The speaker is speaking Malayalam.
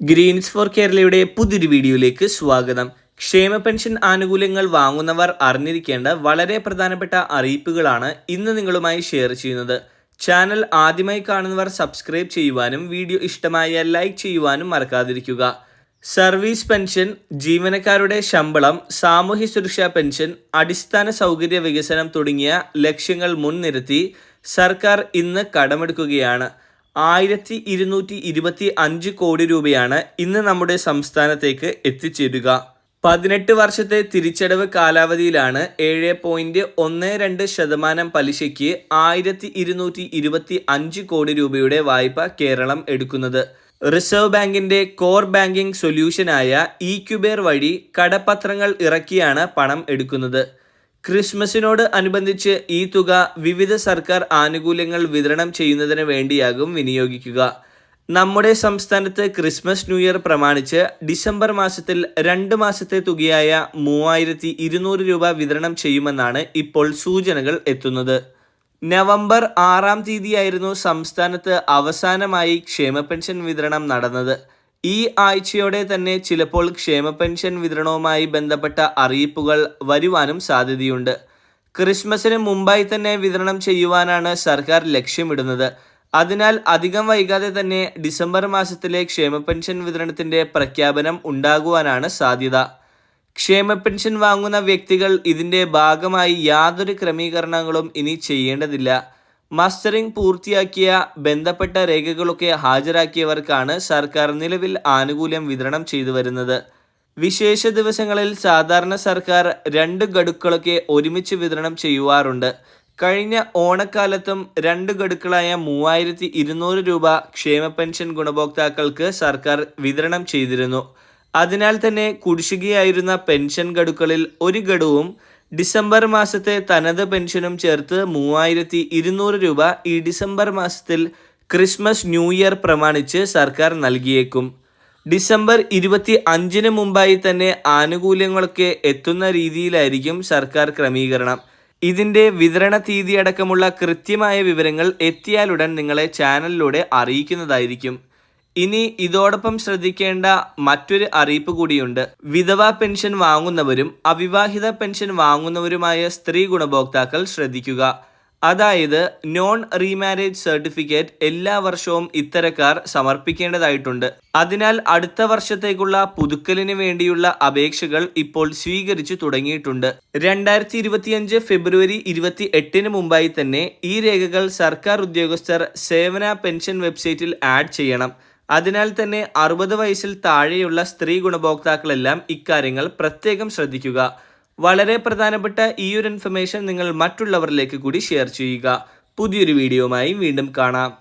ഗ്രീൻസ് ഫോർ കേരളയുടെ പുതിയൊരു വീഡിയോയിലേക്ക് സ്വാഗതം. ക്ഷേമ പെൻഷൻ ആനുകൂല്യങ്ങൾ വാങ്ങുന്നവർ അറിഞ്ഞിരിക്കേണ്ട വളരെ പ്രധാനപ്പെട്ട അറിയിപ്പുകളാണ് ഇന്ന് നിങ്ങളുമായി ഷെയർ ചെയ്യുന്നത്. ചാനൽ ആദ്യമായി കാണുന്നവർ സബ്സ്ക്രൈബ് ചെയ്യുവാനും വീഡിയോ ഇഷ്ടമായാൽ ലൈക്ക് ചെയ്യുവാനും മറക്കാതിരിക്കുക. സർവീസ് പെൻഷൻ ജീവനക്കാരുടെ ശമ്പളം സാമൂഹ്യ സുരക്ഷാ പെൻഷൻ അടിസ്ഥാന സൗകര്യ വികസനം തുടങ്ങിയ ലക്ഷ്യങ്ങൾ മുൻനിർത്തി സർക്കാർ ഇന്ന് കടമെടുക്കുകയാണ്. ആയിരത്തി ഇരുന്നൂറ്റി ഇരുപത്തി അഞ്ച് കോടി രൂപയാണ് ഇന്ന് നമ്മുടെ സംസ്ഥാനത്തേക്ക് എത്തിച്ചേരുക. പതിനെട്ട് വർഷത്തെ തിരിച്ചടവ് കാലാവധിയിലാണ് ഏഴ് പോയിന്റ് ഒന്ന് രണ്ട് ശതമാനം പലിശയ്ക്ക് ആയിരത്തി ഇരുന്നൂറ്റി ഇരുപത്തി അഞ്ച് കോടി രൂപയുടെ വായ്പ കേരളം എടുക്കുന്നത്. റിസർവ് ബാങ്കിന്റെ കോർ ബാങ്കിംഗ് സൊല്യൂഷനായ ഇ ക്യുബേർ വഴി കടപ്പത്രങ്ങൾ ഇറക്കിയാണ് പണം എടുക്കുന്നത്. ക്രിസ്മസിനോട് അനുബന്ധിച്ച് ഈ തുക വിവിധ സർക്കാർ ആനുകൂല്യങ്ങൾ വിതരണം ചെയ്യുന്നതിന് വേണ്ടിയാകും വിനിയോഗിക്കുക. നമ്മുടെ സംസ്ഥാനത്ത് ക്രിസ്മസ് ന്യൂ ഇയർ പ്രമാണിച്ച് ഡിസംബർ മാസത്തിൽ രണ്ട് മാസത്തെ തുകയായ മൂവായിരത്തി ഇരുന്നൂറ് രൂപ വിതരണം ചെയ്യുമെന്നാണ് ഇപ്പോൾ സൂചനകൾ എത്തുന്നത്. നവംബർ ആറാം തീയതിയായിരുന്നു സംസ്ഥാനത്ത് അവസാനമായി ക്ഷേമ പെൻഷൻ വിതരണം നടന്നത്. ഈ ആഴ്ചയോടെ തന്നെ ചിലപ്പോൾ ക്ഷേമ പെൻഷൻ വിതരണവുമായി ബന്ധപ്പെട്ട അറിയിപ്പുകൾ വരുവാനും സാധ്യതയുണ്ട്. ക്രിസ്മസിന് മുമ്പായി തന്നെ വിതരണം ചെയ്യുവാനാണ് സർക്കാർ ലക്ഷ്യമിടുന്നത്. അതിനാൽ അധികം വൈകാതെ തന്നെ ഡിസംബർ മാസത്തിലെ ക്ഷേമ പെൻഷൻ വിതരണത്തിന്റെ പ്രഖ്യാപനം ഉണ്ടാകുവാനാണ് സാധ്യത. ക്ഷേമ പെൻഷൻ വാങ്ങുന്ന വ്യക്തികൾ ഇതിന്റെ ഭാഗമായി യാതൊരു ക്രമീകരണങ്ങളും ഇനി ചെയ്യേണ്ടതില്ല. മസ്റ്ററിംഗ് പൂർത്തിയാക്കിയ ബന്ധപ്പെട്ട രേഖകളൊക്കെ ഹാജരാക്കിയവർക്കാണ് സർക്കാർ നിലവിൽ ആനുകൂല്യം വിതരണം ചെയ്തു വരുന്നത്. വിശേഷ ദിവസങ്ങളിൽ സാധാരണ സർക്കാർ രണ്ട് ഗഡുക്കളൊക്കെ ഒരുമിച്ച് വിതരണം ചെയ്യുവാറുണ്ട്. കഴിഞ്ഞ ഓണക്കാലത്തും രണ്ട് ഗഡുക്കളായ മൂവായിരത്തി ഇരുന്നൂറ് രൂപ ക്ഷേമ പെൻഷൻ ഗുണഭോക്താക്കൾക്ക് സർക്കാർ വിതരണം ചെയ്തിരുന്നു. അതിനാൽ തന്നെ കുടിശ്ശികയായിരുന്ന പെൻഷൻ ഗഡുക്കളിൽ ഒരു ഗഡുവും ഡിസംബർ മാസത്തെ തനത് പെൻഷനും ചേർത്ത് മൂവായിരത്തി ഇരുന്നൂറ് രൂപ ഈ ഡിസംബർ മാസത്തിൽ ക്രിസ്മസ് ന്യൂ ഇയർ പ്രമാണിച്ച് സർക്കാർ നൽകിയേക്കും. ഡിസംബർ ഇരുപത്തി അഞ്ചിന് മുമ്പായി തന്നെ ആനുകൂല്യങ്ങളൊക്കെ എത്തുന്ന രീതിയിലായിരിക്കും സർക്കാർ ക്രമീകരണം. ഇതിന്റെ വിതരണ തീയതി അടക്കമുള്ള കൃത്യമായ വിവരങ്ങൾ എത്തിയാലുടൻ നിങ്ങളെ ചാനലിലൂടെ അറിയിക്കുന്നതായിരിക്കും. ഇനി ഇതോടൊപ്പം ശ്രദ്ധിക്കേണ്ട മറ്റൊരു അറിയിപ്പ് കൂടിയുണ്ട്. വിധവ പെൻഷൻ വാങ്ങുന്നവരും അവിവാഹിത പെൻഷൻ വാങ്ങുന്നവരുമായ സ്ത്രീ ഗുണഭോക്താക്കൾ ശ്രദ്ധിക്കുക. അതായത് നോൺ റീമാരേജ് സർട്ടിഫിക്കറ്റ് എല്ലാ വർഷവും ഇത്തരക്കാർ സമർപ്പിക്കേണ്ടതായിട്ടുണ്ട്. അതിനാൽ അടുത്ത വർഷത്തേക്കുള്ള പുതുക്കലിന് വേണ്ടിയുള്ള അപേക്ഷകൾ ഇപ്പോൾ സ്വീകരിച്ചു തുടങ്ങിയിട്ടുണ്ട്. രണ്ടായിരത്തി ഇരുപത്തിയഞ്ച് ഫെബ്രുവരി ഇരുപത്തി എട്ടിന് മുമ്പായി തന്നെ ഈ രേഖകൾ സർക്കാർ ഉദ്യോഗസ്ഥർ സേവന പെൻഷൻ വെബ്സൈറ്റിൽ ആഡ് ചെയ്യണം. അതിനാൽ തന്നെ അറുപത് വയസ്സിൽ താഴെയുള്ള സ്ത്രീ ഗുണഭോക്താക്കളെല്ലാം ഇക്കാര്യങ്ങൾ പ്രത്യേകം ശ്രദ്ധിക്കുക. വളരെ പ്രധാനപ്പെട്ട ഈ ഒരു ഇൻഫർമേഷൻ നിങ്ങൾ മറ്റുള്ളവരിലേക്ക് കൂടി ഷെയർ ചെയ്യുക. പുതിയൊരു വീഡിയോയുമായി വീണ്ടും കാണാം.